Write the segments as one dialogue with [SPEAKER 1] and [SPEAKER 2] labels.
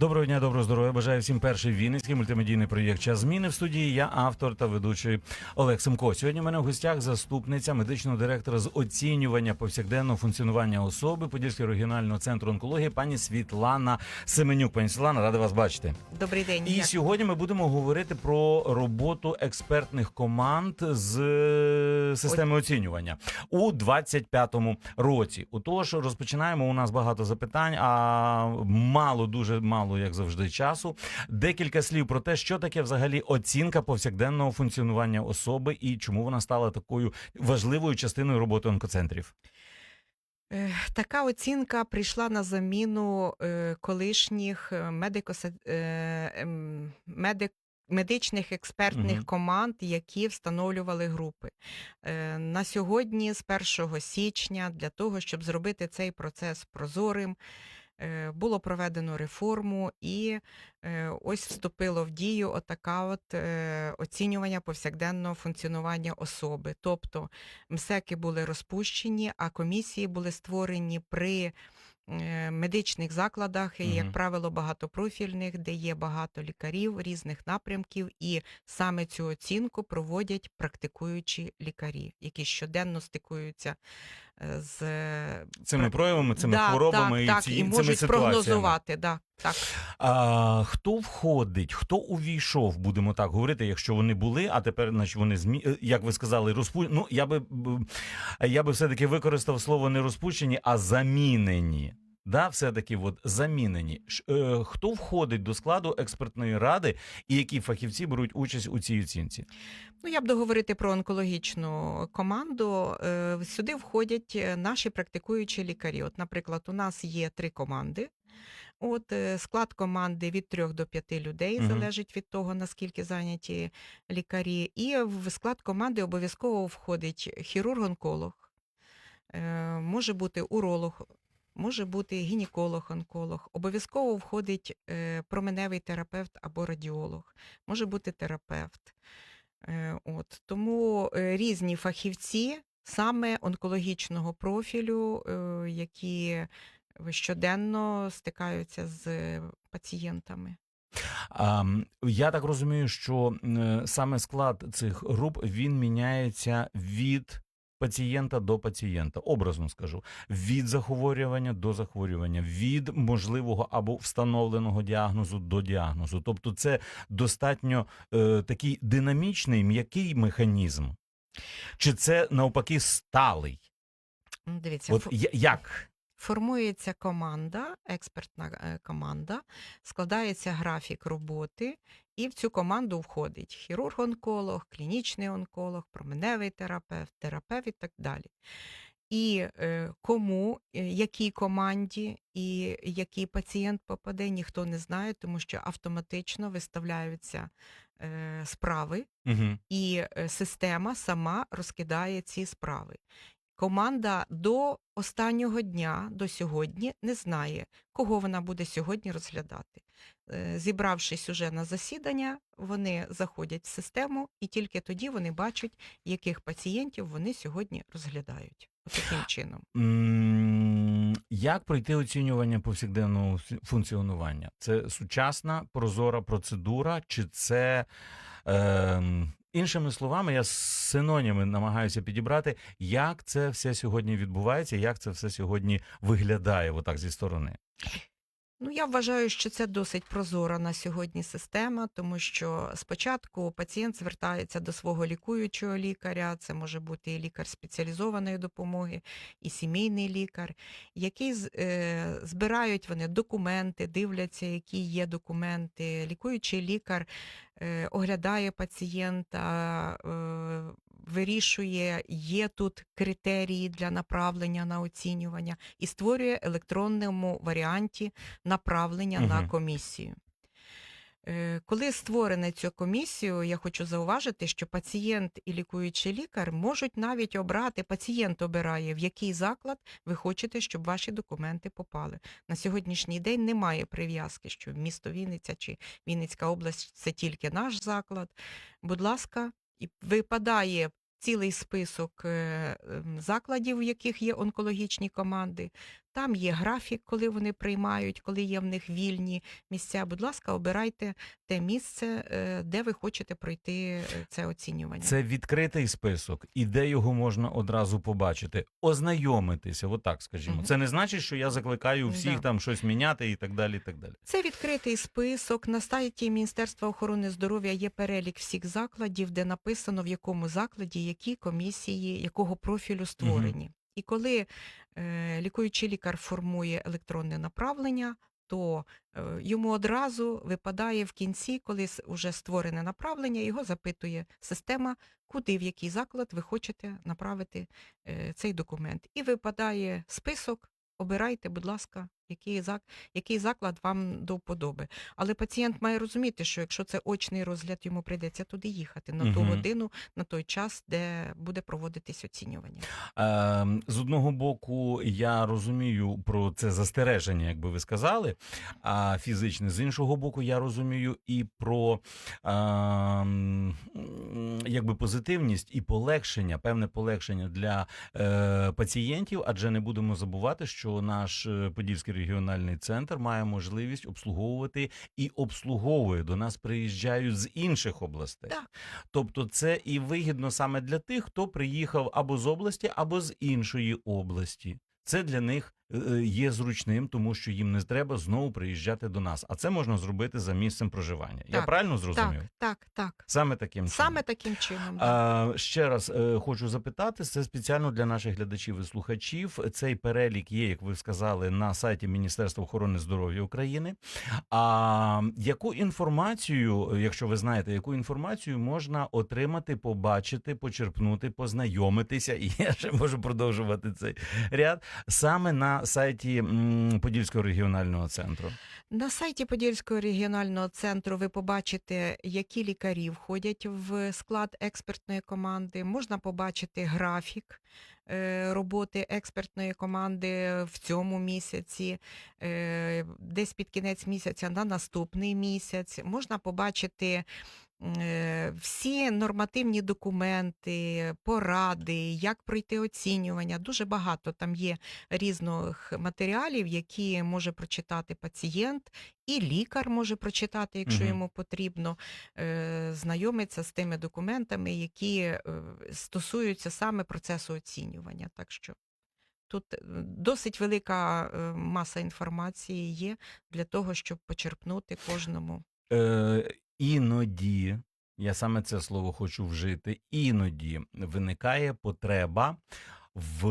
[SPEAKER 1] Доброго дня, доброго здоров'я. Бажаю всім перший вінницький мультимедійний проєкт Час зміни в студії. Я автор та ведучий Олег Семко. Сьогодні в мене в гостях заступниця медичного директора з оцінювання повсякденного функціонування особи Подільського регіонального центру онкології, пані Світлана Семенюк. Пані Світлана, рада вас бачити.
[SPEAKER 2] Добрий день.
[SPEAKER 1] І сьогодні ми будемо говорити про роботу експертних команд з е, системи оцінювання у 25-му році. Отож, розпочинаємо. У нас багато запитань, а мало, дуже мало, як завжди, часу. Декілька слів про те, що таке взагалі оцінка повсякденного функціонування особи і чому вона стала такою важливою частиною роботи онкоцентрів.
[SPEAKER 2] Е, Така оцінка прийшла на заміну е, колишніх е, медико медик. Медичних експертних
[SPEAKER 1] Мгм.
[SPEAKER 2] команд, які встановлювали групи. На сьогодні, з 1 січня, для того, щоб зробити цей процес прозорим, було проведено реформу, і е, ось вступило в дію отака от е, оцінювання повсякденного функціонування особи. Тобто МСЕКи були розпущені, а комісії були створені при е, медичних закладах, і, як правило, багатопрофільних, де є багато лікарів різних напрямків, і саме цю оцінку проводять практикуючі лікарі, які щоденно стикуються е, з
[SPEAKER 1] Цими проявами, цими
[SPEAKER 2] да,
[SPEAKER 1] хворобами
[SPEAKER 2] так,
[SPEAKER 1] і,
[SPEAKER 2] так,
[SPEAKER 1] ці,
[SPEAKER 2] і
[SPEAKER 1] цими
[SPEAKER 2] можуть
[SPEAKER 1] ситуаціями.
[SPEAKER 2] прогнозувати. Да, так.
[SPEAKER 1] А, хто входить, хто увійшов, будемо так говорити, якщо вони були, а тепер значить, вони змі... е, як ви сказали, розпу... Ну, я би я би все-таки використав слово не розпущені, а замінені. Да, все-таки от замінені. Е, хто входить до складу експертної ради і які фахівці беруть участь у цій оцінці?
[SPEAKER 2] Ну, я б договорити про онкологічну команду. Е, Сюди входять е, наші практикуючі лікарі. От, наприклад, у нас є три команди. От е, склад команди від трьох до п'яти людей залежить від того, наскільки зайняті лікарі. І в склад команди обов'язково входить хірург-онколог, може бути уролог, може бути гінеколог-онколог, обов'язково входить е, променевий терапевт або радіолог, може бути терапевт. Е, От, тому е, різні фахівці саме онкологічного профілю, які щоденно стикаються з пацієнтами.
[SPEAKER 1] Я так розумію, що саме склад цих груп він міняється від пацієнта до пацієнта, образно скажу, від захворювання до захворювання, від можливого або встановленого діагнозу до діагнозу. Тобто, це достатньо е, такий динамічний м'який механізм, чи це навпаки сталий?
[SPEAKER 2] Дивіться,
[SPEAKER 1] От як?
[SPEAKER 2] формується команда, експертна е, команда, складається графік роботи, і в цю команду входить хірург-онколог, клінічний онколог, променевий терапевт, терапевт і так далі. І е, кому, е, якій команді і який пацієнт попаде, ніхто не знає, тому що автоматично виставляються е, справи,
[SPEAKER 1] Угу.
[SPEAKER 2] і система сама розкидає ці справи. Команда до останнього дня, до сьогодні, не знає, кого вона буде сьогодні розглядати. Е, Зібравшись уже на засідання, вони заходять в систему, і тільки тоді вони бачать, яких пацієнтів вони сьогодні розглядають. Таким чином.
[SPEAKER 1] Як пройти оцінювання повсякденного функціонування? Це сучасна прозора процедура, чи це ем, іншими словами, я синоніми намагаюся підібрати, як це все сьогодні відбувається, як це все сьогодні виглядає отак зі сторони.
[SPEAKER 2] Ну, я вважаю, що це досить прозора на сьогодні система, тому що спочатку пацієнт звертається до свого лікуючого лікаря, це може бути і лікар спеціалізованої допомоги, і сімейний лікар, який е, збирають вони документи, дивляться, які є документи. Лікуючий лікар е, оглядає пацієнта, е, вирішує, є тут критерії для направлення на оцінювання і створює електронному варіанті направлення на комісію. Е, Коли створено цю комісію, я хочу зауважити, що пацієнт і лікуючий лікар можуть навіть обрати, пацієнт обирає, в який заклад ви хочете, щоб ваші документи попали. На сьогоднішній день немає прив'язки, що місто Вінниця чи Вінницька область це тільки наш заклад. Будь ласка, і випадає цілий список е, ем, закладів, в яких є онкологічні команди. Там є графік, коли вони приймають, коли є в них вільні місця. Будь ласка, обирайте те місце, е, де ви хочете пройти е, це оцінювання.
[SPEAKER 1] Це відкритий список, і де його можна одразу побачити, ознайомитися. Отак, скажімо. Це не значить, що я закликаю всіх
[SPEAKER 2] Да.
[SPEAKER 1] там щось міняти і так далі. І так далі.
[SPEAKER 2] Це відкритий список. На сайті Міністерства охорони здоров'я є перелік всіх закладів, де написано, в якому закладі які комісії, якого профілю створені. І коли е, лікуючий лікар формує електронне направлення, то е, йому одразу випадає в кінці, коли вже створене направлення, його запитує система, куди в який заклад ви хочете направити е, цей документ. І випадає список. Обирайте, будь ласка, який, зак... який заклад вам до вподоби. Але пацієнт має розуміти, що якщо це очний розгляд, йому прийдеться туди їхати на ту
[SPEAKER 1] Мгм.
[SPEAKER 2] годину, на той час, де буде проводитись оцінювання.
[SPEAKER 1] Е, з одного боку, я розумію про це застереження, як би ви сказали, а фізичне. З іншого боку, я розумію і про е, якби позитивність і полегшення, певне полегшення для е, пацієнтів, адже не будемо забувати, що наш е, Подільський регіональний центр має можливість обслуговувати і обслуговує до нас приїжджають з інших областей.
[SPEAKER 2] Так.
[SPEAKER 1] Тобто, це і вигідно саме для тих, хто приїхав або з області, або з іншої області. Це для них є зручним, тому що їм не треба знову приїжджати до нас. А це можна зробити за місцем проживання. Я правильно зрозумів?
[SPEAKER 2] Так, так, так.
[SPEAKER 1] Саме таким чином.
[SPEAKER 2] Саме таким чином.
[SPEAKER 1] А, ще раз е, хочу запитати, це спеціально для наших глядачів і слухачів. Цей перелік є, як ви сказали, на сайті Міністерства охорони здоров'я України. А яку інформацію, е, якщо ви знаєте, яку інформацію можна отримати, побачити, почерпнути, познайомитися, і я ще можу продовжувати цей ряд саме на сайті Подільського регіонального центру.
[SPEAKER 2] На сайті Подільського регіонального центру ви побачите, які лікарі входять в склад експертної команди. Можна побачити графік е, роботи експертної команди в цьому місяці, е, десь під кінець місяця на наступний місяць. Можна побачити. Е, Всі нормативні документи, поради, як пройти оцінювання. Дуже багато там є різних матеріалів, які може прочитати пацієнт, і лікар може прочитати, якщо
[SPEAKER 1] Мгм.
[SPEAKER 2] йому потрібно, е, знайомиться з тими документами, які е, стосуються саме процесу оцінювання. Так що тут досить велика маса інформації є для того, щоб почерпнути кожному.
[SPEAKER 1] Е, іноді, я саме це слово хочу вжити, іноді виникає потреба в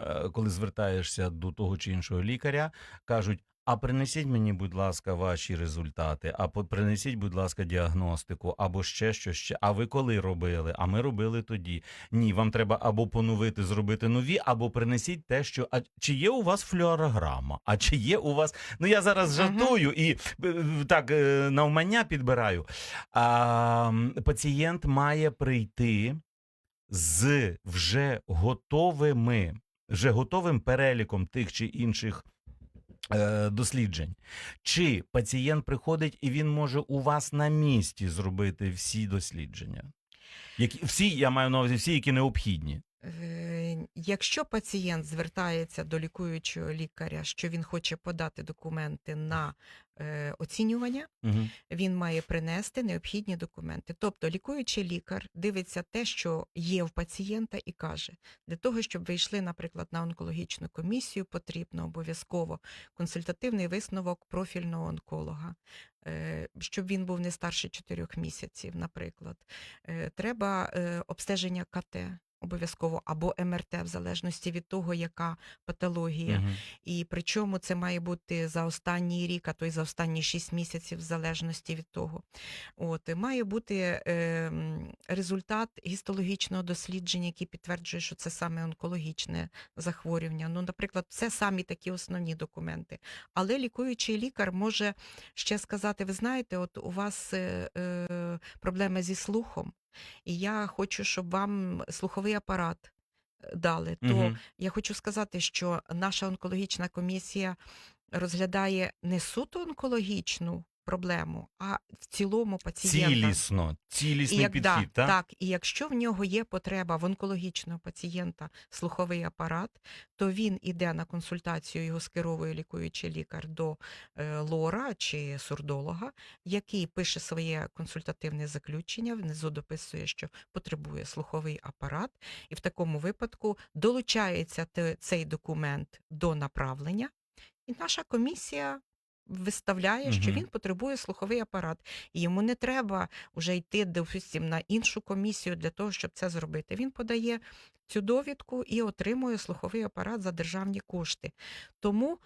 [SPEAKER 1] е, коли звертаєшся до того чи іншого лікаря, кажуть. А принесіть мені, будь ласка, ваші результати, а принесіть, будь ласка, діагностику, або ще що ще. А ви коли робили? А ми робили тоді. Ні, вам треба або поновити, зробити нові, або принесіть те, що а чи є у вас флюорограма? А чи є у вас Ну я зараз жартую і так е, навмання підбираю. А, пацієнт має прийти з вже готовими, вже готовим переліком тих чи інших. Е, Досліджень. Чи пацієнт приходить і він може у вас на місці зробити всі дослідження? Які, всі, я маю на увазі, всі, які необхідні.
[SPEAKER 2] Е, Якщо пацієнт звертається до лікуючого лікаря, що він хоче подати документи на оцінювання,
[SPEAKER 1] Угу.
[SPEAKER 2] він має принести необхідні документи. Тобто лікуючий лікар дивиться те, що є в пацієнта, і каже, для того, щоб ви йшли, наприклад, на онкологічну комісію, потрібно обов'язково консультативний висновок профільного онколога, е, щоб він був не старше 4 місяців, наприклад. Е, Треба е, обстеження КТ. Обов'язково або МРТ, в залежності від того, яка патологія.
[SPEAKER 1] Мгм.
[SPEAKER 2] І причому це має бути за останній рік, а то й за останні 6 місяців, в залежності від того. От має бути е, результат гістологічного дослідження, який підтверджує, що це саме онкологічне захворювання. Ну, наприклад, це самі такі основні документи. Але лікуючий лікар може ще сказати: ви знаєте, от у вас е, е, проблеми зі слухом, і я хочу, щоб вам слуховий апарат е, дали. То
[SPEAKER 1] угу.
[SPEAKER 2] я хочу сказати, що наша онкологічна комісія розглядає не суто онкологічну проблему, а в цілому пацієнта.
[SPEAKER 1] Цілісно,
[SPEAKER 2] І
[SPEAKER 1] цілісний
[SPEAKER 2] як, да,
[SPEAKER 1] підхід, так?
[SPEAKER 2] так, і якщо в нього є потреба в онкологічного пацієнта слуховий апарат, то він іде на консультацію, його скеровує лікуючий лікар до е, лора чи сурдолога, який пише своє консультативне заключення, внизу дописує, що потребує слуховий апарат, і в такому випадку долучається цей документ до направлення, і наша комісія. Виставляє, що
[SPEAKER 1] Мгм.
[SPEAKER 2] він потребує слуховий апарат, і йому не треба вже йти допустим, на іншу комісію для того, щоб це зробити. Він подає цю довідку і отримує слуховий апарат за державні кошти. Тому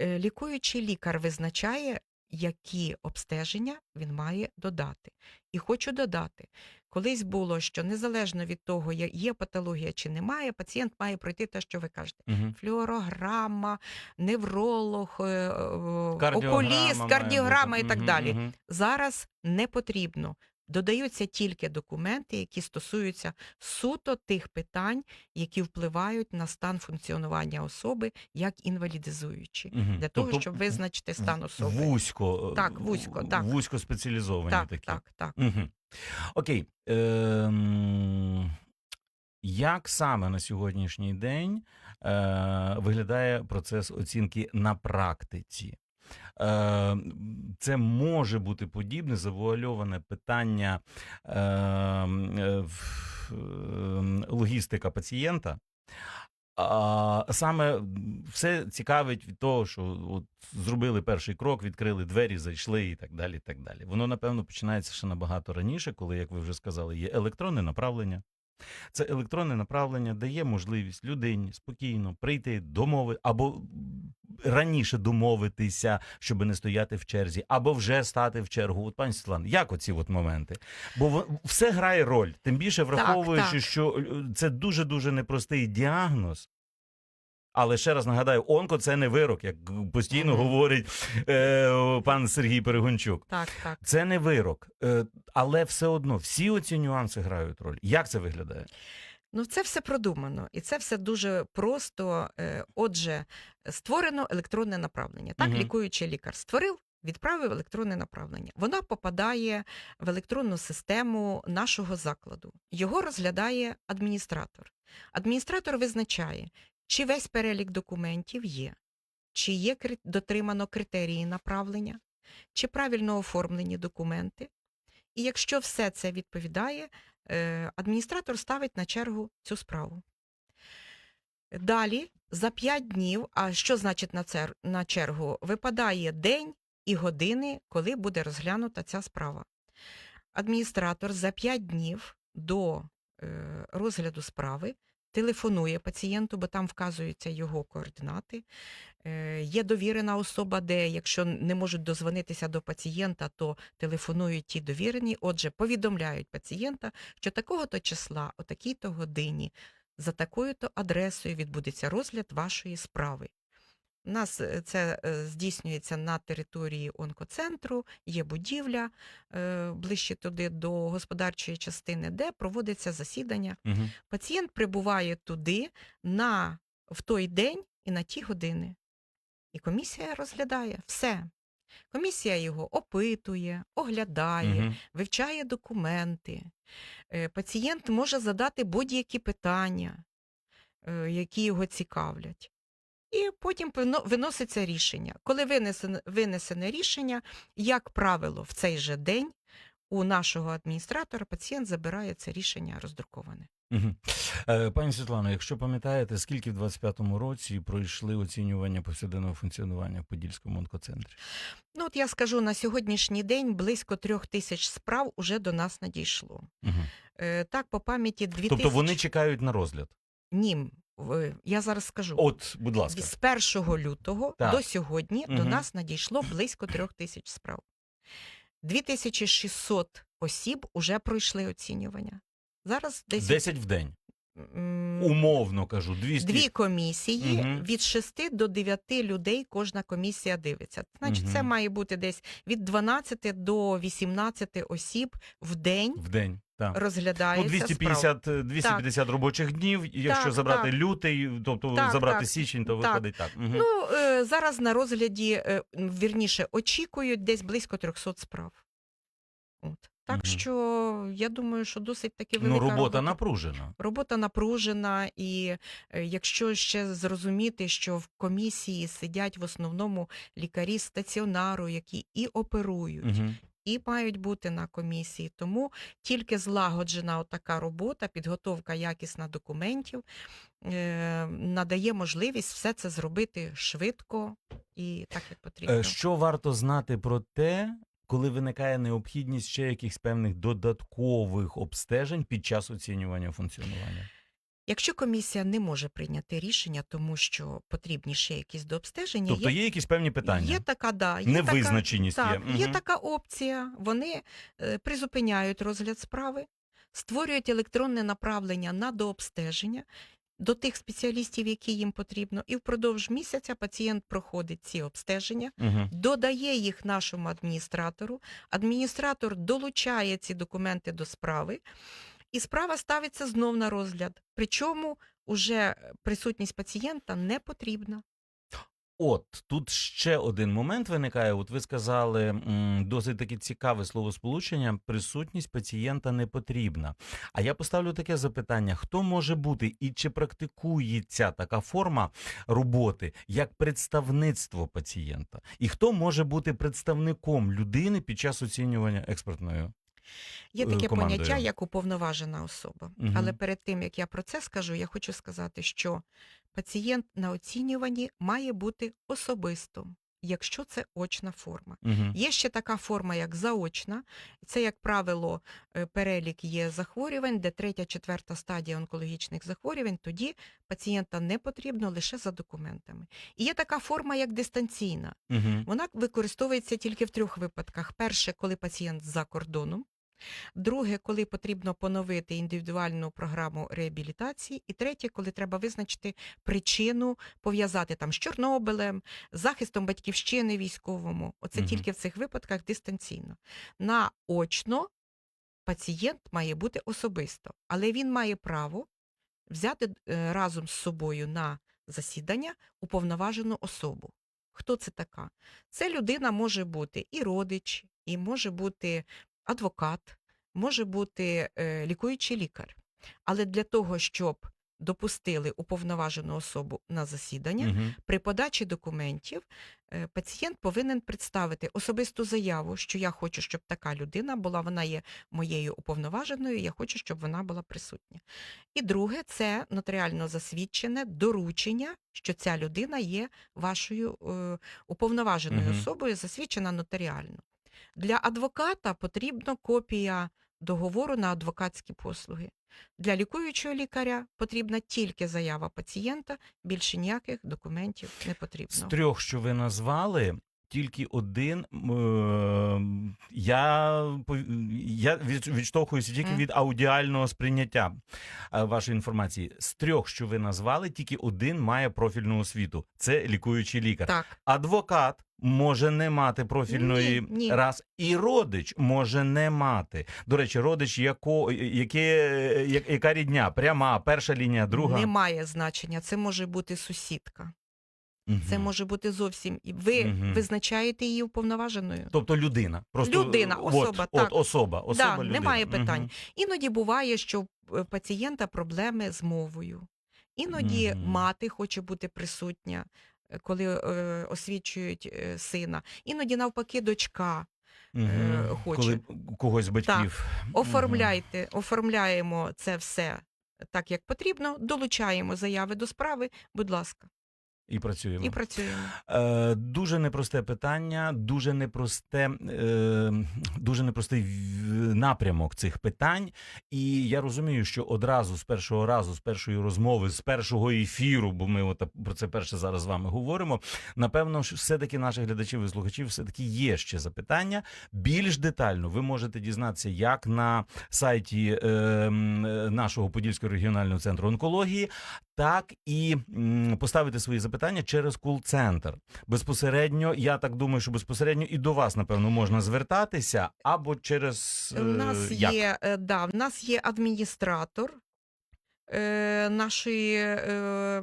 [SPEAKER 2] е, лікуючий лікар визначає, які обстеження він має додати. І хочу додати, колись було, що незалежно від того, є патологія чи немає, пацієнт має пройти те, що ви кажете.
[SPEAKER 1] угу.
[SPEAKER 2] Флюорограма, невролог, е, е,
[SPEAKER 1] Кардіограма
[SPEAKER 2] окуліст, кардіограма і так далі.
[SPEAKER 1] Угу.
[SPEAKER 2] Зараз не потрібно. Додаються тільки документи, які стосуються суто тих питань, які впливають на стан функціонування особи як інвалідизуючі,
[SPEAKER 1] Мгм.
[SPEAKER 2] для того,
[SPEAKER 1] Тобто
[SPEAKER 2] щоб визначити стан особи.
[SPEAKER 1] Вузько, е,
[SPEAKER 2] Так, вузько, так.
[SPEAKER 1] вузько спеціалізовані
[SPEAKER 2] Так,
[SPEAKER 1] такі.
[SPEAKER 2] так, так.
[SPEAKER 1] Угу. Окей. Ем, як саме на сьогоднішній день е, виглядає процес оцінки на практиці? Е, це може бути подібне завуальоване питання е, е, логістика пацієнта. А саме все цікавить від того, що от зробили перший крок, відкрили двері, зайшли і так далі. і так далі. Воно, напевно, починається ще набагато раніше, коли, як ви вже сказали, є електронне направлення. Це електронне направлення дає можливість людині спокійно прийти домови або раніше домовитися, щоб не стояти в черзі, або вже стати в чергу. От пані Світлан, як оці от моменти? Бо все грає роль, тим більше враховуючи,
[SPEAKER 2] так.
[SPEAKER 1] що е, це дуже дуже непростий діагноз. Але ще раз нагадаю, онко це не вирок, як постійно
[SPEAKER 2] Мгм.
[SPEAKER 1] говорить е, пан Сергій Перегончук.
[SPEAKER 2] Так, так.
[SPEAKER 1] Це не вирок, е, але все одно всі оці нюанси грають роль. Як це виглядає?
[SPEAKER 2] Ну, це все продумано, і це все дуже просто. Е, Отже, створено електронне направлення. Так,
[SPEAKER 1] Мгм.
[SPEAKER 2] лікуючий лікар створив. Відправив електронне направлення. Вона попадає в електронну систему нашого закладу. Його розглядає адміністратор. Адміністратор визначає, чи весь перелік документів є, чи є дотримано критерії направлення, чи правильно оформлені документи. І якщо все це відповідає, е, адміністратор ставить на чергу цю справу. Далі, за 5 днів, а що значить на, цер- на чергу? Випадає день і години, коли буде розглянута ця справа. Адміністратор за 5 днів до е, розгляду справи телефонує пацієнту, бо там вказуються його координати. Е, Є довірена особа, де якщо не можуть дозвонитися до пацієнта, то телефонують ті довірені. Отже, повідомляють пацієнта, що такого-то числа, о такій-то годині, за такою-то адресою відбудеться розгляд вашої справи. У нас е, це е, здійснюється на території онкоцентру, є будівля е, ближче туди до господарчої частини, де проводиться засідання.
[SPEAKER 1] Угу.
[SPEAKER 2] Пацієнт прибуває туди на, в той день і на ті години. І комісія розглядає все. Комісія його опитує, оглядає,
[SPEAKER 1] Угу.
[SPEAKER 2] вивчає документи. Пацієнт може задати будь-які питання, які його цікавлять. І потім вино- виноситься рішення. Коли винесене, винесене рішення, як правило, в цей же день у нашого адміністратора пацієнт забирає це рішення роздруковане.
[SPEAKER 1] Угу. Е, пані Світлано, якщо пам'ятаєте, скільки в 25-му році пройшли оцінювання повсякденного функціонування в Подільському онкоцентрі?
[SPEAKER 2] Ну, от я скажу, на сьогоднішній день близько трьох тисяч справ уже до нас надійшло.
[SPEAKER 1] Угу.
[SPEAKER 2] Так, по пам'яті 2000...
[SPEAKER 1] Тобто вони чекають на розгляд.
[SPEAKER 2] Ні, я зараз скажу.
[SPEAKER 1] От, будь ласка.
[SPEAKER 2] З 1 лютого
[SPEAKER 1] Так.
[SPEAKER 2] до сьогодні до нас надійшло близько трьох тисяч справ. 2600 осіб уже пройшли оцінювання. Зараз десь
[SPEAKER 1] 10 в день. Умовно кажу, 200.
[SPEAKER 2] дві комісії
[SPEAKER 1] Мгм.
[SPEAKER 2] від 6 до 9 людей кожна комісія дивиться. Значить, це має бути десь від 12 до 18 осіб в день
[SPEAKER 1] в день. Так.
[SPEAKER 2] розглядається
[SPEAKER 1] Ну, 250, е, 250 робочих днів. Якщо
[SPEAKER 2] Так,
[SPEAKER 1] забрати
[SPEAKER 2] так.
[SPEAKER 1] лютий, тобто
[SPEAKER 2] Так,
[SPEAKER 1] забрати
[SPEAKER 2] так,
[SPEAKER 1] січень, то
[SPEAKER 2] так.
[SPEAKER 1] виходить так. Мгм.
[SPEAKER 2] Ну, е, зараз на розгляді, е, вірніше, очікують десь близько 300 справ. От. Так
[SPEAKER 1] Мгм.
[SPEAKER 2] що я думаю, що досить таки
[SPEAKER 1] ну,
[SPEAKER 2] велика
[SPEAKER 1] робота напружена.
[SPEAKER 2] Робота напружена, і е, якщо ще зрозуміти, що в комісії сидять в основному лікарі стаціонару, які і оперують,
[SPEAKER 1] Мгм.
[SPEAKER 2] І мають бути на комісії. Тому тільки злагоджена така робота, підготовка якісна документів е, надає можливість все це зробити швидко і так, як потрібно.
[SPEAKER 1] Е, Що варто знати про те, коли виникає необхідність ще якихось певних додаткових обстежень під час оцінювання функціонування?
[SPEAKER 2] Якщо комісія не може прийняти рішення, тому що потрібні ще якісь дообстеження,
[SPEAKER 1] Тобто є якісь певні питання?
[SPEAKER 2] Є така, да, є
[SPEAKER 1] Невизначеність
[SPEAKER 2] така,
[SPEAKER 1] є.
[SPEAKER 2] так, є
[SPEAKER 1] Мгм.
[SPEAKER 2] така опція. Вони е, призупиняють розгляд справи, створюють електронне направлення на дообстеження до тих спеціалістів, які їм потрібно, і впродовж місяця пацієнт проходить ці обстеження,
[SPEAKER 1] Мгм.
[SPEAKER 2] додає їх нашому адміністратору. Адміністратор долучає ці документи до справи, і справа ставиться знов на розгляд. Причому уже присутність пацієнта не потрібна.
[SPEAKER 1] От тут ще один момент виникає. От ви сказали досить таки цікаве словосполучення. Присутність пацієнта не потрібна. А я поставлю таке запитання: хто може бути і чи практикується така форма роботи як представництво пацієнта? І хто може бути представником людини під час оцінювання експертною?
[SPEAKER 2] Є
[SPEAKER 1] е,
[SPEAKER 2] таке
[SPEAKER 1] командою.
[SPEAKER 2] поняття як уповноважена особа.
[SPEAKER 1] Мгм.
[SPEAKER 2] Але перед тим як я про це скажу, я хочу сказати, що пацієнт на оцінюванні має бути особисто, якщо це очна форма.
[SPEAKER 1] Угу.
[SPEAKER 2] Є ще така форма, як заочна. Це, як правило, е, перелік є захворювань, де третя, четверта стадія онкологічних захворювань, тоді пацієнта не потрібно лише за документами. І є така форма, як дистанційна.
[SPEAKER 1] Угу.
[SPEAKER 2] Вона використовується тільки в трьох випадках: перше, коли пацієнт за кордоном. Друге, коли потрібно поновити індивідуальну програму реабілітації, і третє, коли треба визначити причину, пов'язати там з Чорнобилем, захистом батьківщини військовому. Оце
[SPEAKER 1] Мгм.
[SPEAKER 2] тільки в цих випадках дистанційно. Наочно пацієнт має бути особисто, але він має право взяти е, разом з собою на засідання уповноважену особу. Хто це така? Це людина може бути і родич, і може бути адвокат, може бути е, лікуючий лікар. Але для того, щоб допустили уповноважену особу на засідання,
[SPEAKER 1] Угу.
[SPEAKER 2] при подачі документів е, пацієнт повинен представити особисту заяву, що я хочу, щоб така людина була, вона є моєю уповноваженою, я хочу, щоб вона була присутня. І друге, це нотаріально засвідчене доручення, що ця людина є вашою е, уповноваженою
[SPEAKER 1] Мгм.
[SPEAKER 2] особою, засвідчена нотаріально. Для адвоката потрібна копія договору на адвокатські послуги. Для лікуючого лікаря потрібна тільки заява пацієнта, більше ніяких документів не потрібно.
[SPEAKER 1] З трьох, що ви назвали, тільки один. е, Я, я відштовхуюся тільки від аудіального сприйняття е, вашої інформації. З трьох, що ви назвали, тільки один має профільну освіту. Це лікуючий лікар.
[SPEAKER 2] Так,
[SPEAKER 1] Адвокат може не мати профільної
[SPEAKER 2] Ні, ні.
[SPEAKER 1] раз, і родич може не мати. До речі, родич яко, яке, я- яка рідня? Пряма, перша лінія, друга.
[SPEAKER 2] немає значення. Це може бути сусідка.
[SPEAKER 1] Мгм.
[SPEAKER 2] Це може бути зовсім і ви
[SPEAKER 1] Мгм.
[SPEAKER 2] визначаєте її уповноваженою.
[SPEAKER 1] Тобто людина. Просто
[SPEAKER 2] Людина,
[SPEAKER 1] от,
[SPEAKER 2] особа,
[SPEAKER 1] От,
[SPEAKER 2] так.
[SPEAKER 1] особа, особа
[SPEAKER 2] Да,
[SPEAKER 1] людина.
[SPEAKER 2] немає питань.
[SPEAKER 1] Мгм.
[SPEAKER 2] Іноді буває, що в пацієнта проблеми з мовою. Іноді
[SPEAKER 1] Мгм.
[SPEAKER 2] мати хоче бути присутня, е, коли е, освічують е, сина. Іноді навпаки дочка. Е, хоче.
[SPEAKER 1] Коли когось з батьків.
[SPEAKER 2] Оформляйте, оформляємо це все так, як потрібно, долучаємо заяви до справи, будь ласка.
[SPEAKER 1] І працюємо.
[SPEAKER 2] і працюємо.
[SPEAKER 1] Е, дуже непросте питання, дуже непросте, е, дуже непростий напрямок цих питань. І я розумію, що одразу з першого разу, з першої розмови, з першого ефіру, бо ми от про це перше зараз з вами говоримо. Напевно, все-таки наших глядачів і слухачів все-таки є ще запитання. Більш детально ви можете дізнатися як на сайті е, е, нашого Подільського регіонального центру онкології, так і поставити свої запитання через кул-центр. Безпосередньо, я так думаю, що безпосередньо і до вас, напевно, можна звертатися або через
[SPEAKER 2] У нас
[SPEAKER 1] е, як?
[SPEAKER 2] є, е, да, в нас є адміністратор е, нашої е,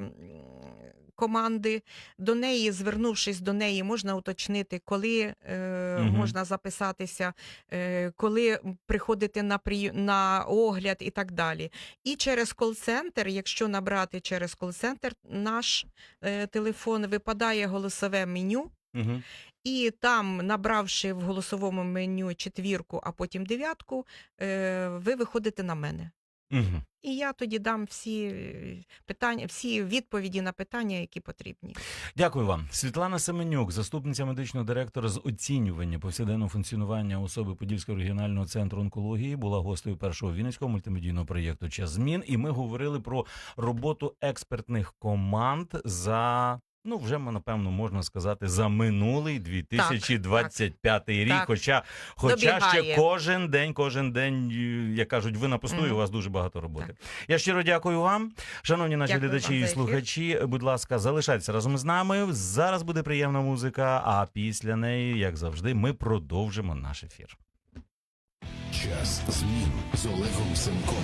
[SPEAKER 2] команди. До неї, звернувшись до неї, можна уточнити, коли е,
[SPEAKER 1] Мгм.
[SPEAKER 2] можна записатися, е, коли приходити на, прий... на огляд і так далі. І через кол-центр, якщо набрати через кол-центр, наш е, телефон випадає голосове меню.
[SPEAKER 1] Угу.
[SPEAKER 2] І там, набравши в голосовому меню четвірку, а потім дев'ятку, е, ви виходите на мене.
[SPEAKER 1] Угу.
[SPEAKER 2] І я тоді дам всі е, питання, всі відповіді на питання, які потрібні.
[SPEAKER 1] Дякую вам, Світлана Семенюк, заступниця медичного директора з оцінювання повсякденного функціонування особи Подільського регіонального центру онкології, була гостею першого вінницького мультимедійного проєкту Час змін. І ми говорили про роботу експертних команд за. Ну, вже напевно можна сказати за минулий 2025 рік.
[SPEAKER 2] так.
[SPEAKER 1] Хоча, хоча ще кожен день, кожен день, як кажуть, ви на посту, і у вас дуже багато роботи. Я щиро дякую вам, шановні наші
[SPEAKER 2] Дякую
[SPEAKER 1] глядачі і слухачі. Будь ласка, залишайтеся разом з нами. Зараз буде приємна музика. А після неї, як завжди, ми продовжимо наш ефір.
[SPEAKER 3] Час змін з Олегом Семком.